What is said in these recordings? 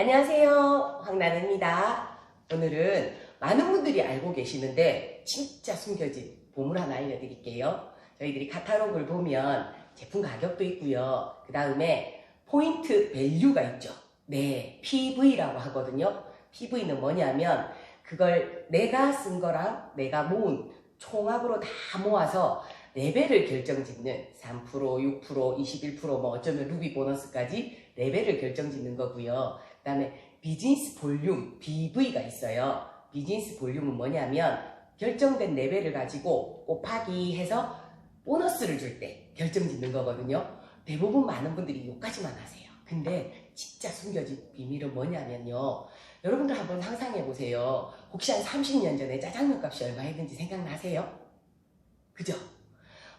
안녕하세요. 황나는입니다. 오늘은 많은 분들이 알고 계시는데 진짜 숨겨진 보물 하나 알려드릴게요. 저희들이 카탈로그를 보면 제품 가격도 있고요. 그 다음에 포인트 밸류가 있죠. 네, PV라고 하거든요. PV는 뭐냐면 그걸 내가 쓴 거랑 내가 모은 총합으로 다 모아서 레벨을 결정짓는 3%, 6%, 21%, 뭐 어쩌면 루비 보너스까지 레벨을 결정짓는 거고요. 그 다음에 비즈니스 볼륨, BV가 있어요. 비즈니스 볼륨은 뭐냐면 결정된 레벨을 가지고 곱하기 해서 보너스를 줄 때 결정 짓는 거거든요. 대부분 많은 분들이 요까지만 하세요. 근데 진짜 숨겨진 비밀은 뭐냐면요. 여러분들 한번 상상해 보세요. 혹시 한 30년 전에 짜장면 값이 얼마 했는지 생각나세요? 그죠?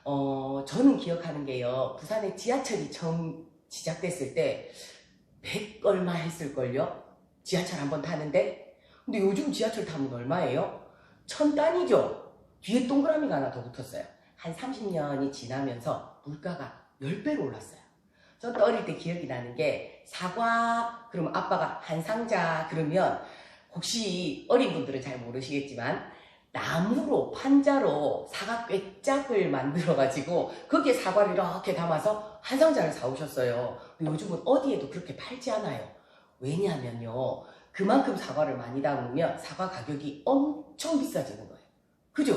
어, 저는 기억하는 게요. 부산에 지하철이 처음 시작됐을 때 100 얼마 했을걸요? 지하철 한번 타는데? 근데 요즘 지하철 타면 얼마예요? 천 단위죠? 뒤에 동그라미가 하나 더 붙었어요. 한 30년이 지나면서 물가가 10배로 올랐어요. 저 어릴 때 기억이 나는 게 사과 그러면 아빠가 한 상자 그러면 혹시 어린 분들은 잘 모르시겠지만 나무로 판자로 사과 꿰짝을 만들어 가지고 거기에 사과를 이렇게 담아서 한 상자를 사오셨어요. 요즘은 어디에도 그렇게 팔지 않아요. 왜냐하면요. 그만큼 사과를 많이 담으면 사과 가격이 엄청 비싸지는 거예요. 그죠?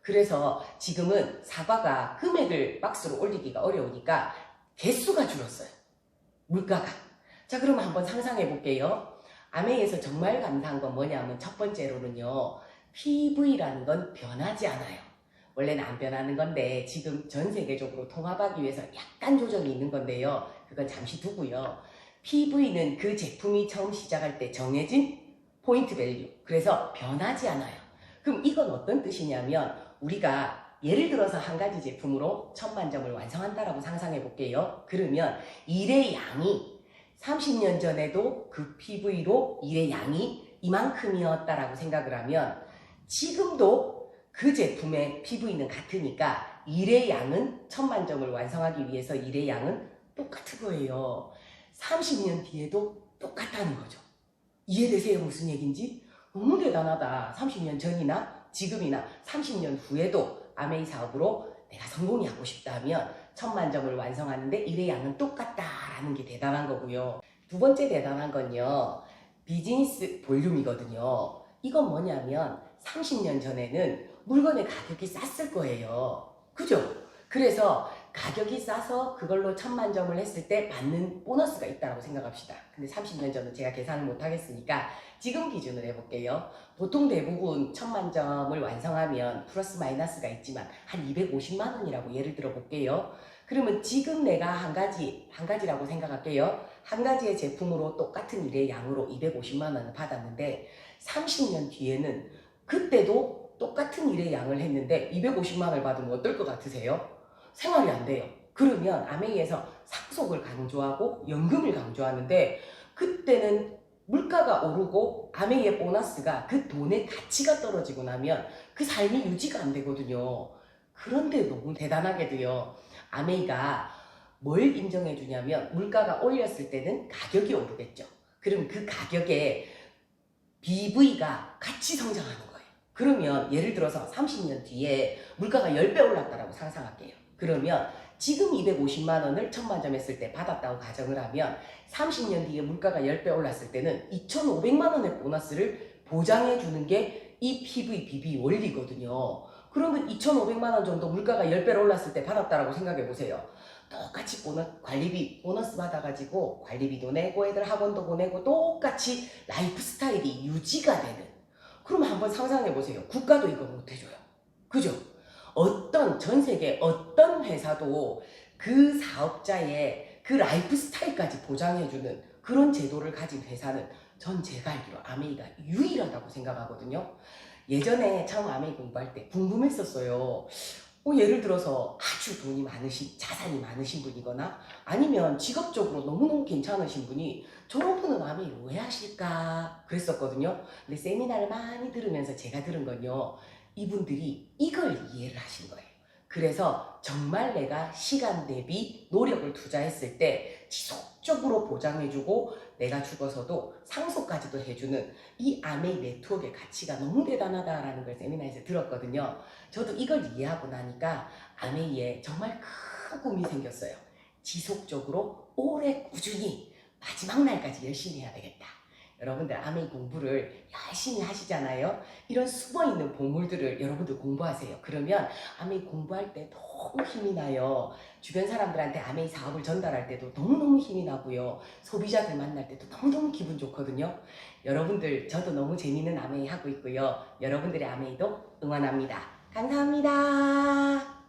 그래서 지금은 사과가 금액을 박스로 올리기가 어려우니까 개수가 줄었어요. 물가가. 자, 그러면 한번 상상해 볼게요. 아메이에서 정말 감사한 건 뭐냐면 첫 번째로는요. PV라는 건 변하지 않아요. 원래는 안 변하는 건데 지금 전 세계적으로 통합하기 위해서 약간 조정이 있는 건데요. 그건 잠시 두고요. PV는 그 제품이 처음 시작할 때 정해진 포인트 밸류. 그래서 변하지 않아요. 그럼 이건 어떤 뜻이냐면 우리가 예를 들어서 한 가지 제품으로 천만 점을 완성한다라고 상상해 볼게요. 그러면 일의 양이 30년 전에도 그 PV로 일의 양이 이만큼이었다라고 생각을 하면 지금도 그 제품의 PV는 같으니까 일의 양은 천만 점을 완성하기 위해서 일의 양은 똑같은 거예요. 30년 뒤에도 똑같다는 거죠. 이해되세요? 무슨 얘기인지? 너무 대단하다. 30년 전이나 지금이나 30년 후에도 아메이 사업으로 내가 성공이 하고 싶다면 천만 점을 완성하는데 일의 양은 똑같다라는 게 대단한 거고요. 두 번째 대단한 건요. 비즈니스 볼륨이거든요. 이건 뭐냐면 30년 전에는 물건의 가격이 쌌을 거예요. 그죠? 그래서 가격이 싸서 그걸로 천만 점을 했을 때 받는 보너스가 있다고 생각합시다. 근데 30년 전은 제가 계산을 못 하겠으니까 지금 기준으로 해볼게요. 보통 대부분 천만 점을 완성하면 플러스 마이너스가 있지만 한 250만 원이라고 예를 들어 볼게요. 그러면 지금 내가 한 가지, 한 가지라고 생각할게요. 한 가지의 제품으로 똑같은 일의 양으로 250만 원을 받았는데 30년 뒤에는 그때도 똑같은 일의 양을 했는데 250만 원을 받으면 어떨 것 같으세요? 생활이 안 돼요. 그러면 아메이에서 상속을 강조하고 연금을 강조하는데 그때는 물가가 오르고 아메이의 보너스가 그 돈의 가치가 떨어지고 나면 그 삶이 유지가 안 되거든요. 그런데 너무 대단하게도요. 아메이가 뭘 인정해 주냐면 물가가 올렸을 때는 가격이 오르겠죠. 그럼 그 가격에 BV가 같이 성장하는 거예요. 그러면 예를 들어서 30년 뒤에 물가가 10배 올랐다라고 상상할게요. 그러면 지금 250만 원을 천만 점 했을 때 받았다고 가정을 하면 30년 뒤에 물가가 10배 올랐을 때는 2,500만 원의 보너스를 보장해 주는 게 이 PVBB 원리거든요. 그러면 2,500만 원 정도 물가가 10배로 올랐을 때 받았다라고 생각해 보세요. 똑같이 보너, 관리비, 보너스 받아가지고 관리비도 내고 애들 학원도 보내고 똑같이 라이프 스타일이 유지가 되는. 그러면 한번 상상해 보세요. 국가도 이거 못 해줘요. 그죠? 어떤, 전 세계 어떤 회사도 그 사업자의 그 라이프 스타일까지 보장해주는 그런 제도를 가진 회사는 전 제가 알기로 아메이가 유일하다고 생각하거든요. 예전에 처음 아메이 공부할 때 궁금했었어요. 어, 예를 들어서 아주 돈이 많으신, 자산이 많으신 분이거나 아니면 직업적으로 너무너무 괜찮으신 분이 분은 아메이 왜 하실까? 그랬었거든요. 근데 세미나를 많이 들으면서 제가 들은 건요. 이분들이 이걸 이해를 하신 거예요. 그래서 정말 내가 시간 대비 노력을 투자했을 때 지속적으로 보장해주고 내가 죽어서도 상속까지도 해주는 이 아메이 네트워크의 가치가 너무 대단하다라는 걸 세미나에서 들었거든요. 저도 이걸 이해하고 나니까 아메이에 정말 큰 꿈이 생겼어요. 지속적으로 오래 꾸준히 마지막 날까지 열심히 해야 되겠다. 여러분들 아메이 공부를 열심히 하시잖아요. 이런 숨어 있는 보물들을 여러분들 공부하세요. 그러면 아메이 공부할 때 너무 힘이 나요. 주변 사람들한테 아메이 사업을 전달할 때도 너무너무 힘이 나고요. 소비자들 만날 때도 너무너무 기분 좋거든요. 여러분들 저도 너무 재밌는 아메이 하고 있고요. 여러분들의 아메이도 응원합니다. 감사합니다.